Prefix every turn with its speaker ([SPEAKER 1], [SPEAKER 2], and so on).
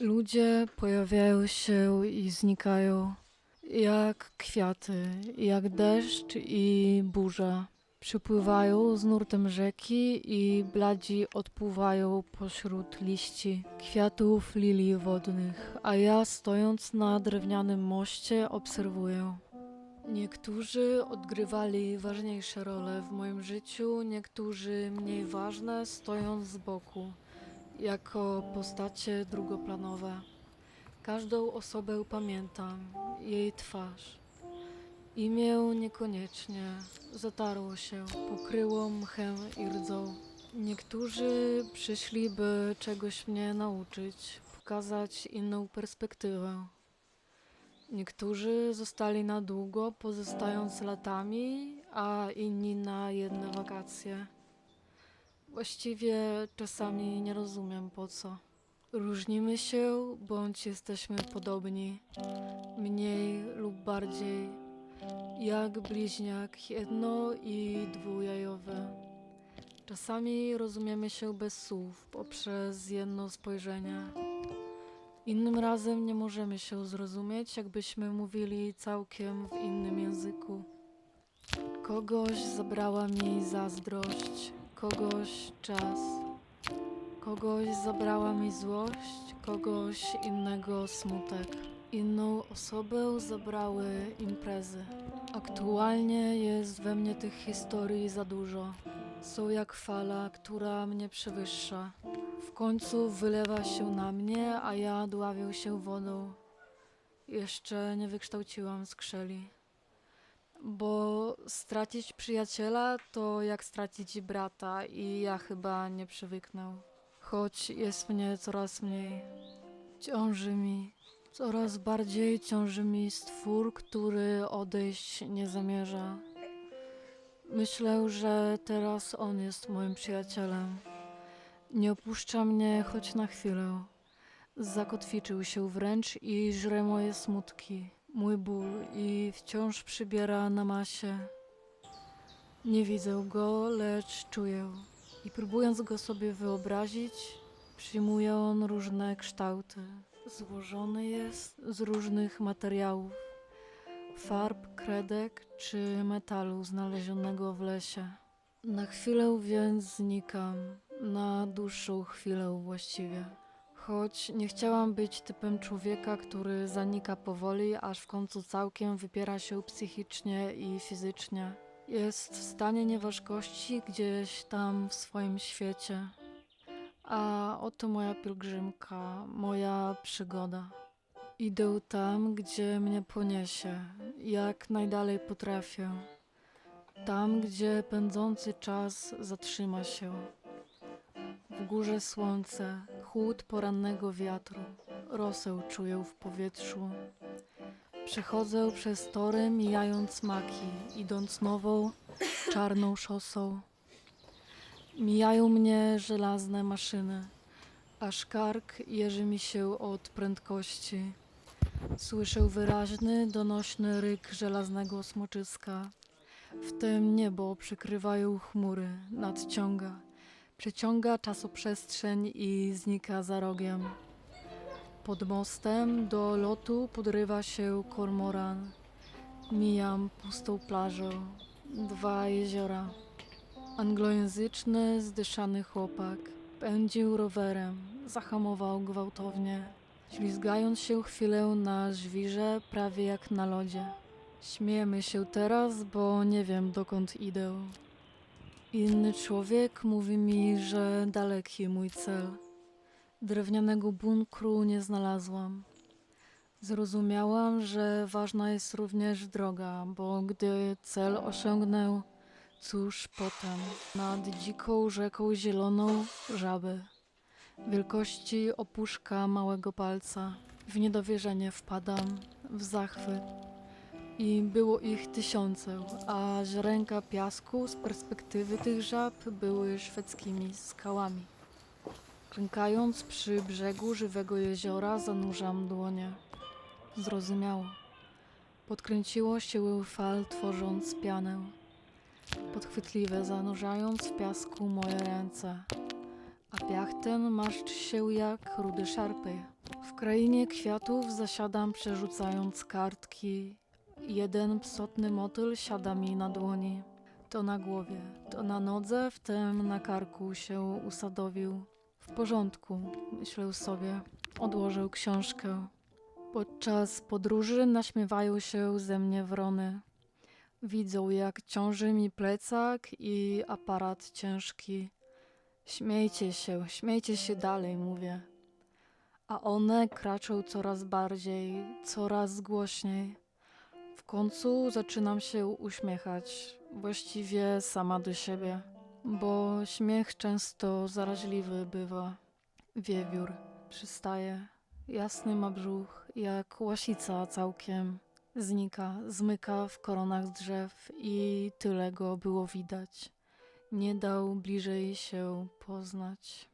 [SPEAKER 1] Ludzie pojawiają się i znikają, jak kwiaty, jak deszcz i burza. Przypływają z nurtem rzeki i bladzi odpływają pośród liści kwiatów lilii wodnych, a ja stojąc na drewnianym moście obserwuję. Niektórzy odgrywali ważniejsze role w moim życiu, niektórzy mniej ważne, stojąc z boku jako postacie drugoplanowe. Każdą osobę pamiętam, jej twarz. Imię niekoniecznie, zatarło się, pokryło mchem i rdzą. Niektórzy przyszli, by czegoś mnie nauczyć, pokazać inną perspektywę. Niektórzy zostali na długo, pozostając latami, a inni na jedne wakacje. Właściwie czasami nie rozumiem po co. Różnimy się, bądź jesteśmy podobni, mniej lub bardziej, jak bliźniak jedno i dwujajowy. Czasami rozumiemy się bez słów, poprzez jedno spojrzenie. Innym razem nie możemy się zrozumieć, jakbyśmy mówili całkiem w innym języku. Kogoś zabrała mi zazdrość, kogoś czas. Kogoś zabrała mi złość, kogoś innego smutek. Inną osobę zabrały imprezy. Aktualnie jest we mnie tych historii za dużo. Są jak fala, która mnie przewyższa. W końcu wylewa się na mnie, a ja dławię się wodą. Jeszcze nie wykształciłam skrzeli. Bo stracić przyjaciela to jak stracić brata i ja chyba nie przywyknę. Choć jest mnie coraz mniej. Ciąży mi, coraz bardziej ciąży mi stwór, który odejść nie zamierza. Myślę, że teraz on jest moim przyjacielem. Nie opuszcza mnie choć na chwilę. Zakotwiczył się wręcz i żre moje smutki, mój ból i wciąż przybiera na masie. Nie widzę go, lecz czuję. I próbując go sobie wyobrazić, przyjmuje on różne kształty. Złożony jest z różnych materiałów, farb, kredek czy metalu znalezionego w lesie. Na chwilę więc znikam, na dłuższą chwilę właściwie. Choć nie chciałam być typem człowieka, który zanika powoli, aż w końcu całkiem wypiera się psychicznie i fizycznie. Jest w stanie nieważkości gdzieś tam w swoim świecie. A oto moja pielgrzymka, moja przygoda. Idę tam, gdzie mnie poniesie, jak najdalej potrafię. Tam, gdzie pędzący czas zatrzyma się. W górze słońce, chłód porannego wiatru, rosę czuję w powietrzu. Przechodzę przez tory, mijając maki, idąc nową, czarną szosą. Mijają mnie żelazne maszyny, aż kark jeży mi się od prędkości. Słyszę wyraźny, donośny ryk żelaznego smoczyska. Wtem niebo przykrywają chmury, nadciąga. Przeciąga czasoprzestrzeń i znika za rogiem. Pod mostem do lotu podrywa się kormoran. Mijam pustą plażę, dwa jeziora. Anglojęzyczny, zdyszany chłopak pędził rowerem, zahamował gwałtownie, ślizgając się chwilę na żwirze, prawie jak na lodzie. Śmiejemy się teraz, bo nie wiem dokąd idę. Inny człowiek mówi mi, że daleki mój cel. Drewnianego bunkru nie znalazłam. Zrozumiałam, że ważna jest również droga, bo gdy cel osiągnę, cóż potem? Nad dziką rzeką zieloną żaby, wielkości opuszka małego palca. W niedowierzenie wpadam, w zachwyt. I było ich tysiące, a źręka piasku z perspektywy tych żab były szwedzkimi skałami. Klękając przy brzegu żywego jeziora, zanurzam dłonie. Zrozumiało. Podkręciło się fal, tworząc pianę. Podchwytliwe, zanurzając w piasku moje ręce. A piach ten marszczy się jak rudy szarpy. W krainie kwiatów zasiadam przerzucając kartki. Jeden psotny motyl siada mi na dłoni. To na głowie, to na nodze, wtem na karku się usadowił. W porządku, myślę sobie. Odłożył książkę. Podczas podróży naśmiewają się ze mnie wrony. Widzą, jak ciąży mi plecak i aparat ciężki. Śmiejcie się, śmiejcie się dalej, mówię. A one kraczą coraz bardziej, coraz głośniej. W końcu zaczynam się uśmiechać, właściwie sama do siebie, bo śmiech często zaraźliwy bywa. Wiewiór przystaje, jasny ma brzuch, jak łasica całkiem. Znika, zmyka w koronach drzew i tyle go było widać. Nie dał bliżej się poznać.